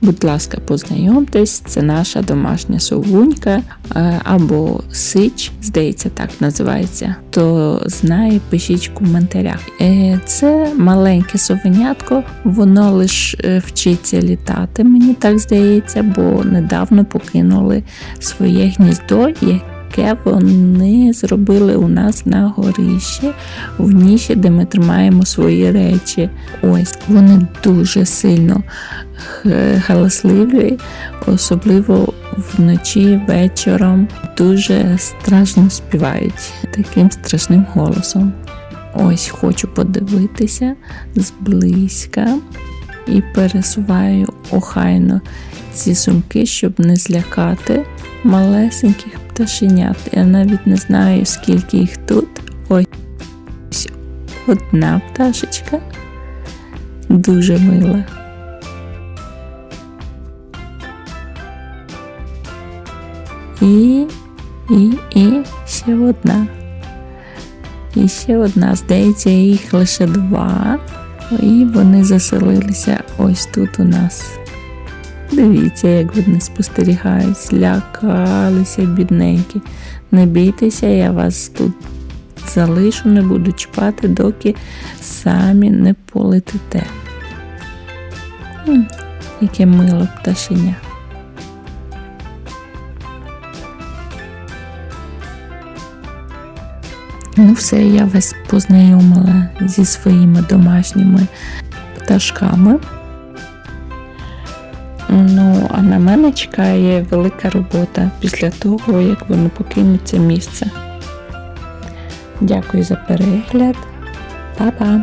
Будь ласка, познайомтесь, це наша домашня совунька е, або сич, здається, так називається. Хто знає, пишіть в коментарях. Е, Це маленьке совенятко, воно лише вчиться літати, мені так здається, бо недавно покинули своє гніздо, яке вони зробили у нас на горищі в ніші, де ми тримаємо свої речі. Ось вони дуже сильно галасливі, особливо вночі, вечором. Дуже страшно співають таким страшним голосом. Ось хочу подивитися зблизька і пересуваю охайно ці сумки, щоб не злякати малесеньких пташенят. Я навіть не знаю, скільки їх тут. Ось одна пташечка. Дуже мила. І, і, і ще одна. І ще одна. Здається, їх лише два. І вони заселилися ось тут у нас. Дивіться, як вони спостерігають, злякалися, бідненькі. Не бійтеся, я вас тут залишу, не буду чіпати, доки самі не полетите. Яке мило пташеня. Ну, все, я вас познайомила зі своїми домашніми пташками. Ну, а на мене чекає велика робота після того, як вони покинуть це місце. Дякую за перегляд. Па-па!